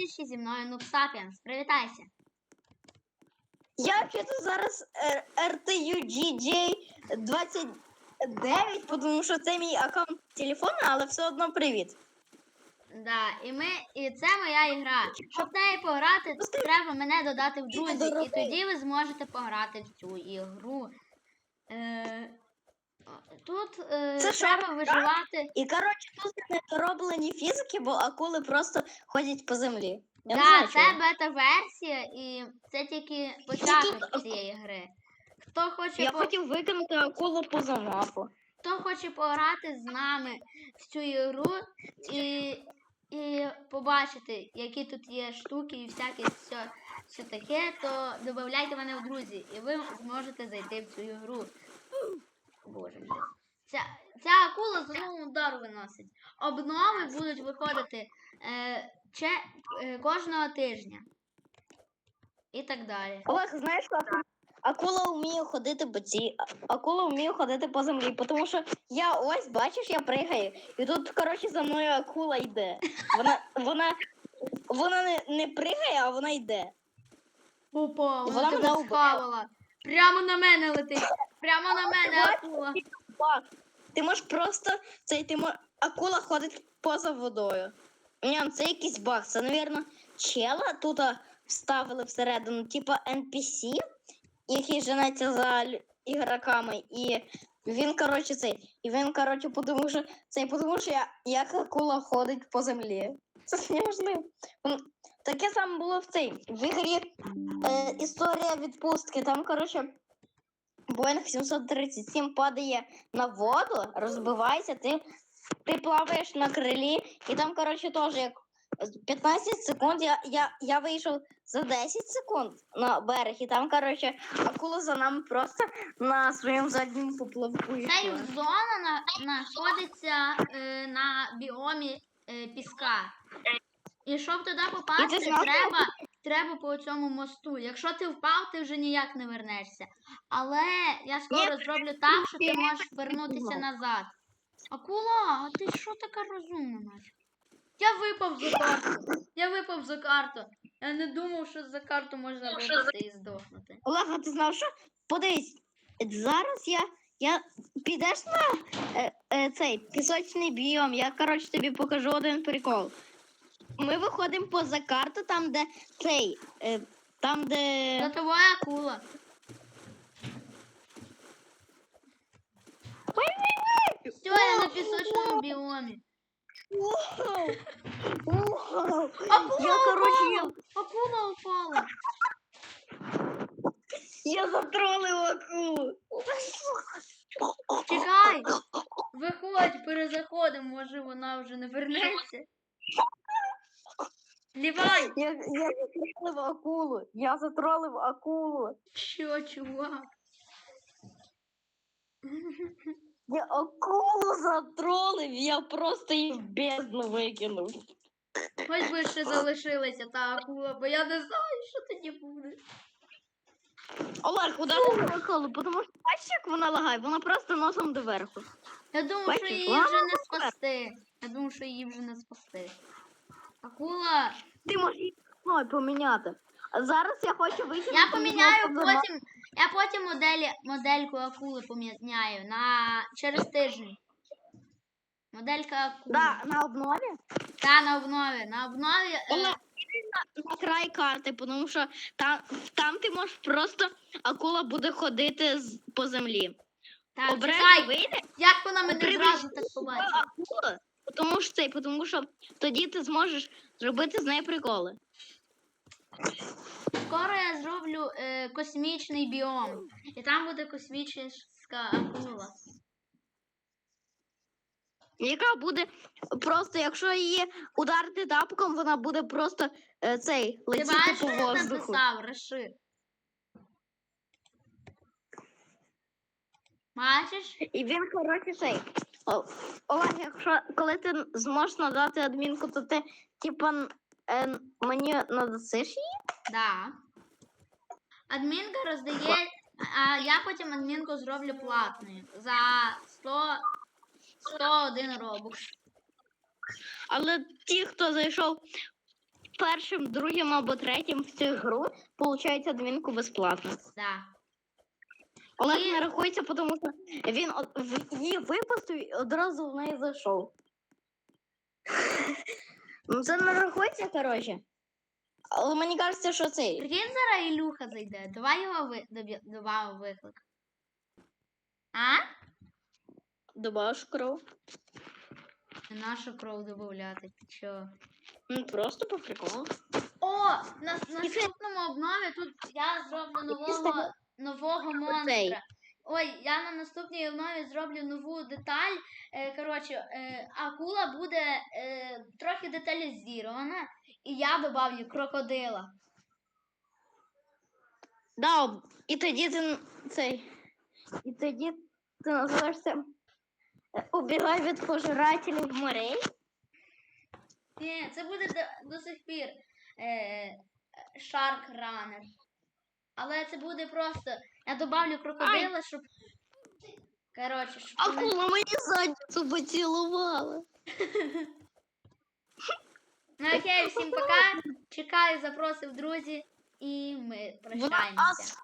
бачиш і зі мною Нуб Сапіенс. Привітайся. Я вчиту зараз е, RTUGJ 29, тому що це мій аккаунт телефону, але все одно привіт. Да, і ми, і це моя ігра. Щоб в неї пограти, треба мене додати в друзі, і тоді ви зможете пограти в цю ігру. Е, тут е, Це треба гра? виживати. І коротше, тут не дороблені фізики, бо акули просто ходять по землі. Я не Да, знаю, це бета-версія, і це тільки початок цієї гри. Хто хоче, Я по... хотів викинути акулу поза мапу. хто хоче пограти з нами в цю ігру і, і побачити, які тут є штуки і всяке все, все таке, то додавайте мене в друзі, і ви зможете зайти в цю ігру. Боже. Ця, ця акула з одного удару виносить. Обнови будуть виходити е, че, е, кожного тижня. І так далі. Олег, знаєш, що акула вміє ходити по цій. Акула вміє ходити по землі, тому що я ось, бачиш, я пригаю, і тут, коротше, за мною акула йде. Вона, вона, вона не, не пригає, а вона йде. Опа, вона вона тебе мене убила. Прямо на мене летить. Прямо на мене акула. Ти можеш просто цей ти мо- акула ходить поза водою. Ні, ну, це якийсь баг. Це, навірно, чела тут вставили всередину, типа NPC, який женеться за ігроками. І він, коротше, цей. І він, коротше, подумав, що цей, подумав, що я, як акула ходить по землі. Це неможливо. М, Таке саме було в цей в ігрі е, історія відпустки. Там, коротше, Боїнг 737 падає на воду, розбивається, ти, ти плаваєш на крилі, і там, коротше, теж як 15 секунд я, я, я вийшов за 10 секунд на берег, і там, коротше, акула за нами просто на своєму задньому поплавку Ця зона на, знаходиться е, на біомі е, піска. І щоб туди попасти, треба, треба по цьому мосту. Якщо ти впав, ти вже ніяк не вернешся. Але я скоро зроблю так, що ти можеш вернутися назад. Акула, а ти що така розумна, наче? Я випав за карту. Я випав за карту. Я не думав, що за карту можна випасти і здохнути. Олег, а ти знав, що? Подивись, зараз я, я підеш на е, е, цей пісочний біом, я, коротше, тобі покажу один прикол. Ми виходимо поза карту, там, де цей, е, там, де. Твоя акула. Все, я на пісочному біомі. Вау! Вау! Акула Я, коротше, я, упала! Акула упала! я затролив акулу. Чекай! Виходь, перезаходимо, може вона вже не вернеться. Лівай! Я, я затролив акулу. Я затролив акулу. Що, чувак? Я акулу затролив, я просто її в бездну викинув. Хоч би ще залишилася та акула, бо я не знаю, що тоді буде. Олег, куди ти акулу? Тому що бачиш, як вона лагає, вона просто носом доверху. Я думав, що Бачиш, її вже не спасти. Я думав, що її вже не спасти. Акула, Ти можеш її мною поміняти. А зараз я хочу вийти. я поміняю потім. Я потім моделі, модельку акули поміняю на через тиждень. Моделька акули. Да, на обнові? Та на обнові. На обнові. е, Олег, на, край карти, тому що там, там ти можеш просто акула буде ходити з, по землі. так, Обережно чекай, вийде як вона мене Прибіж- зразу так побачила? акула, тому що цей, тому що тоді ти зможеш зробити з нею приколи. Скоро я зроблю е, космічний біом. І там буде космічна акула. Яка буде просто, якщо її ударити тапком, вона буде просто е, цей Ти летіти по воздуху. написав? Реши. Бачиш? І він, коротше, цей. О, Олег, якщо коли ти зможеш надати адмінку, то ти типа н- е, мені надасиш її? Да. Адмінка роздає, а я потім адмінку зроблю платною за 100, 101 робокс. Але ті, хто зайшов першим, другим або третім в цю гру, получають адмінку безплатно. Да. Олег І- не рахується, тому що він од- в- її випустив і одразу в неї зайшов. Ну, це не рахується, коротше. Але мені кажеться, що цей. Прикинь, зараз Ілюха зайде. Давай його ви... добавимо виклик. А? Добавиш кров. Нашу кров додати. Ти чо? Ну, просто по приколу. О! На наступному обнові тут я зроблю нового, нового монстра. Ой, я на наступній обнові зроблю нову деталь. Е, коротше, е, акула буде е, трохи деталізована, і я добавлю крокодила. Да, і тоді ти цей. І тоді ти називаєшся Убігай від пожирателів морей. Ні, це буде до, до сих пір е, Shark Runner. Але це буде просто. Я добавлю крокодила, щоб. Коротше, щоб. вони- Акула мені задницю поцілувала. Ну окей, всім пока. Чекаю запросив друзі, і ми прощаємося.